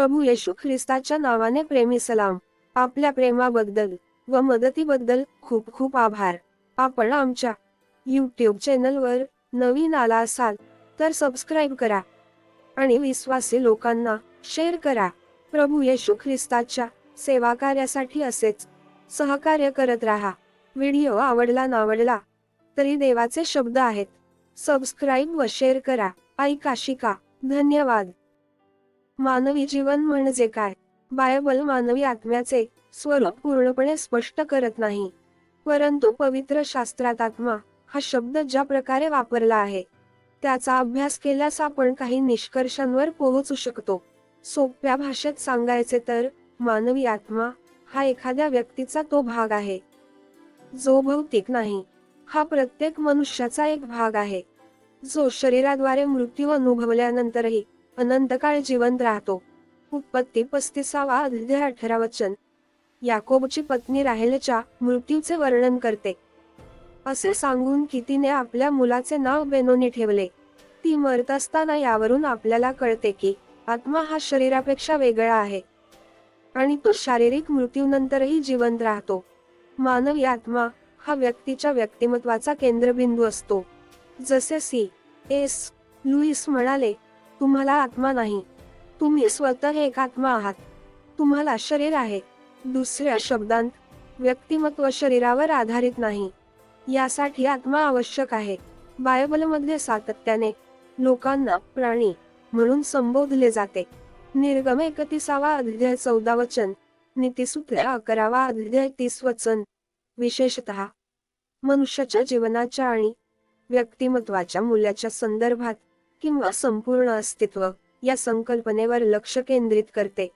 प्रभू येशू ख्रिस्ताच्या नावाने प्रेमी सलाम. आपल्या प्रेमाबद्दल व मदतीबद्दल खूप खूप आभार. आपण आमच्या यूट्यूब चॅनलवर नवीन आला असाल तर सबस्क्राईब करा. आणि विश्वासी लोकांना शेअर करा. प्रभू येशू ख्रिस्ताच्या सेवा कार्यासाठी असेच सहकार्य करत राहा. व्हिडिओ आवडला नावडला तरी देवाचे शब्द आहेत. सबस्क्राईब व शेअर करा. ऐका शिका. धन्यवाद. मानवी जीवन म्हणजे काय? बायबल मानवी आत्म्याचे स्वरूप पूर्णपणे स्पष्ट करत नाही. परंतु पवित्र शास्त्रात आत्मा हा शब्द ज्या प्रकारे वापरला आहे त्याचा अभ्यास केल्यास आपण काही निष्कर्षांवर पोहोचू शकतो. सोप्या भाषेत सांगायचे तर मानवी आत्मा हा एखाद्या व्यक्तीचा तो भाग आहे. जो भौतिक नाही हा प्रत्येक मनुष्याचा एक भाग आहे. जो शरीराद्वारे मृत्यू अनुभवल्यानंतरही अनंतकाळ जिवंत राहतो. उत्पत्ती पस्तीसावा अध्याय अठरा वचन. याकोबची पत्नी राहेलच्या मृत्यूचे वर्णन करते. असे सांगून की तिने आपल्या मुलाचे नाव बेनोनी ठेवले. ती मरत असताना यावरून आपल्याला कळते की आत्मा हा शरीरापेक्षा वेगळा आहे. आणि तो शारीरिक मृत्यूनंतरही जिवंत राहतो. मानवी आत्मा हा व्यक्तीच्या व्यक्तिमत्वाचा केंद्रबिंदू असतो. जसे सी. एस. लुईस म्हणाले तुम्हाला आत्मा नाही. तुम्ही स्वतः एक आत्मा आहात. तुम्हाला शरीर आहे. दुसऱ्या शब्दांत व्यक्तिमत्व शरीरावर आधारित नाही. यासाठी आत्मा आवश्यक आहे. बायबलमध्ये सातत्याने लोकांना प्राणी म्हणून संबोधले जाते. निर्गम एकतीसावा अध्याय चौदा वचन नीतीसूत्र अकरावा अध्याय तीस वचन. विशेषतः मनुष्याच्या जीवनाच्या आणि व्यक्तिमत्वाच्या मूल्याच्या संदर्भात किंवा संपूर्ण अस्तित्व या संकल्पनेवर लक्ष केंद्रित करते.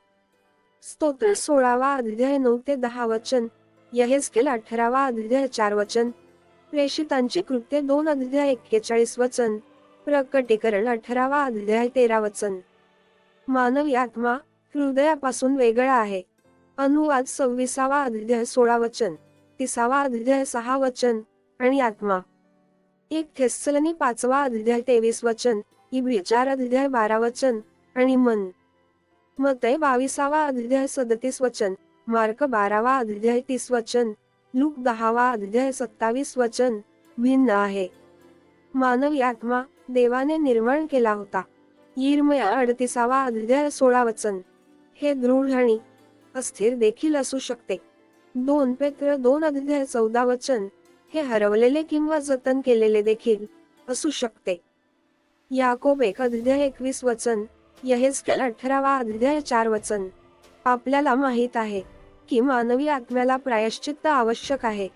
स्तोत्र सोळावा अध्याय नऊ ते दहा वचन यहेस्केल अठरावा अध्याय चार वचन प्रेषितांची कृत्य दोन अध्याय एक्केचाळीस वचन प्रकटीकरण अठरावा अध्याय तेरा वचन. मानवी आत्मा हृदयापासून वेगळा आहे. अनुवाद सव्वीसावा अध्याय सोळा वचन तिसावा अध्याय सहा वचन आणि आत्मा. एक थेस्सलनी पाचवा अध्याय तेवीस वचन इब्री विचार अध्याय बारा वचन आणि मन. मतय बावीसावा अध्याय सदतीस वचन मार्क बारावा अध्याय तीस वचन लूक दहावा अध्याय सत्तावीस वचन भिन्न आहे. मानवी आत्मा देवाने निर्माण केला होता. यिर्मया अडतीसावा अध्याय सोळा वचन. हे दृढ आणि अस्थिर देखील असू शकते. दोन पेत्र दोन अध्याय चौदा वचन हे हरवलेले किंवा जतन केलेले देखील असू शकते. याकोब एक अध्याय एकवीस वचन यहेस्केल अठरावा अध्याय चार वचन. आपल्याला माहीत आहे की मानवी आत्म्याला प्रायश्चित्त आवश्यक आहे.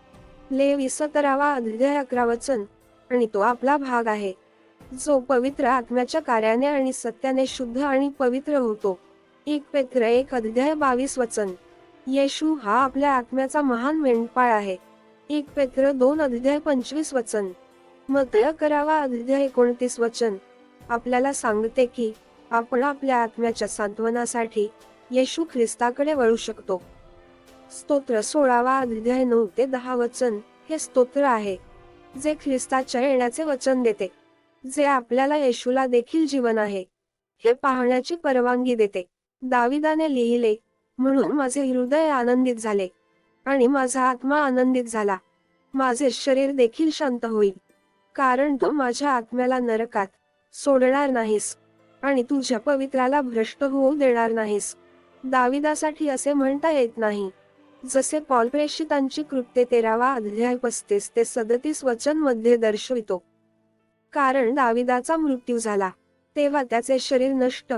लेवी सतरावा अध्याय अकरा वचन आणि तो आपला भाग आहे. जो पवित्र आत्म्याच्या कार्याने आणि सत्याने शुद्ध आणि पवित्र होतो. एक पेत्र एक अध्याय बावीस वचन येशू हा आपल्या आत्म्याचा महान मेंढपाळ आहे. एक पेत्र दोन अध्याय पंचवीस वचन मत करावा अध्याय एकोणतीस वचन. आपल्याला सांगते की आपण आपल्या आत्म्याच्या सांत्वनासाठी येशू ख्रिस्ताकडे वळू शकतो. स्तोत्र सोळावा अध्याय नऊ ते दहा वचन हे स्तोत्र आहे जे ख्रिस्ताच्या येण्याचे वचन देते जे आपल्याला येशूला देखील जीवन आहे हे पाहण्याची परवानगी देते. दाविदाने लिहिले म्हणून माझे हृदय आनंदित झाले आणि माझा आत्मा आनंदित झाला. माझे शरीर देखील शांत होईल. कारण तू माझ्या आत्म्याला नरकात सोडणार नाहीस आणि तुझ्या पवित्राला भ्रष्ट होऊ देणार नाहीस. दाविदासाठी असे म्हणता येत नाही. जसे पॉल प्रेषितांची कृत्ये तेरावा अध्याय पस्तीस ते सदतीस वचनमध्ये दर्शवितो. कारण दाविदाचा मृत्यू झाला तेव्हा त्याचे शरीर नष्ट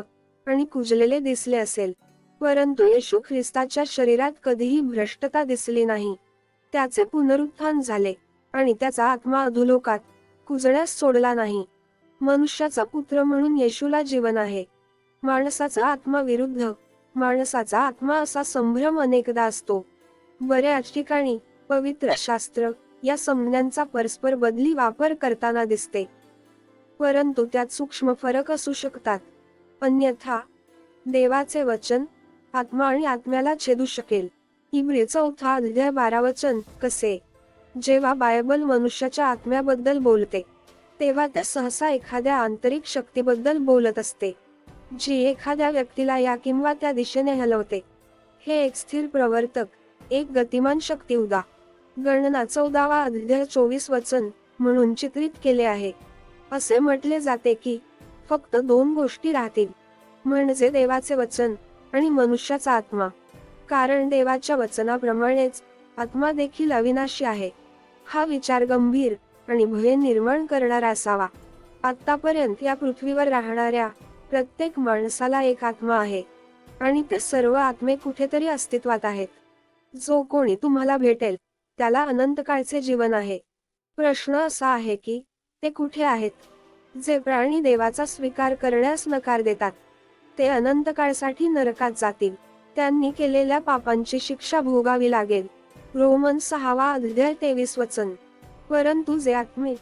आणि कुजलेले दिसले असेल. परंतु येशू ख्रिस्ताच्या शरीरात कधीही भ्रष्टता दिसली नाही. त्याचे पुनरुत्थान झाले आणि त्याचा आत्मा अधोलोकात कुजण्यास सोडला नाही. मनुष्याचा पुत्र म्हणून येशूला जीवन आहे. माणसाचा आत्मा विरुद्ध माणसाचा आत्मा असा संभ्रम अनेकदा असतो. बऱ्याच ठिकाणी पवित्र शास्त्र या संज्ञांचा परस्पर बदली वापर करताना दिसते. परंतु त्यात सूक्ष्म फरक असू शकतात. अन्यथा देवाचे वचन आत्मा आणि आत्म्याला छेदू शकेल. इब्री चौथा अध्याय बारा वचन कसे? जेव्हा बायबल मनुष्याच्या आत्म्याबद्दल बोलते तेव्हा त्या सहसा एखाद्या आंतरिक शक्तीबद्दल बोलत असते जी एखाद्या व्यक्तीला या किंवा त्या दिशेने हलवते. हे एक स्थिर प्रवर्तक एक गतिमान शक्ती उदा. गणना चौदावा अध्याय चोवीस वचन म्हणून चित्रित केले आहे. असे म्हटले जाते की फक्त दोन गोष्टी राहतील म्हणजे देवाचे वचन आणि मनुष्याचा आत्मा. कारण देवाच्या वचनाप्रमाणेच आत्मा देखील अविनाशी आहे. हा विचार गंभीर आणि भय निर्माण करणारा असावा. आतापर्यंत या पृथ्वीवर राहणाऱ्या प्रत्येक माणसाला एक आत्मा आहे आणि ते सर्व आत्मे कुठेतरी अस्तित्वात आहेत. जो कोणी तुम्हाला भेटेल त्याला अनंत काळचे जीवन आहे. प्रश्न असा आहे की ते कुठे आहेत? जे प्राणी देवाचा स्वीकार करण्यास नकार देतात ते अनंत काळसाठी नरकात जातील. त्यांनी केलेल्या पापांची शिक्षा भोगावी लागेल. रोमन सहावा अध्याय तेवीस वचन. परंतु जे आत्मे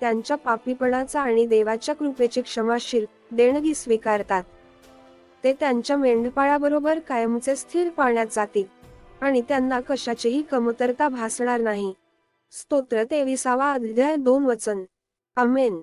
त्यांच्या पापीपणाचा आणि देवाच्या कृपेची क्षमाशील देणगी स्वीकारतात. ते त्यांच्या मेंढपाळाबरोबर कायमचे स्थिर पाण्यात जातील आणि त्यांना कशाचीही कमतरता भासणार नाही. स्तोत्र तेविसावा अध्याय दोन वचन. अमेन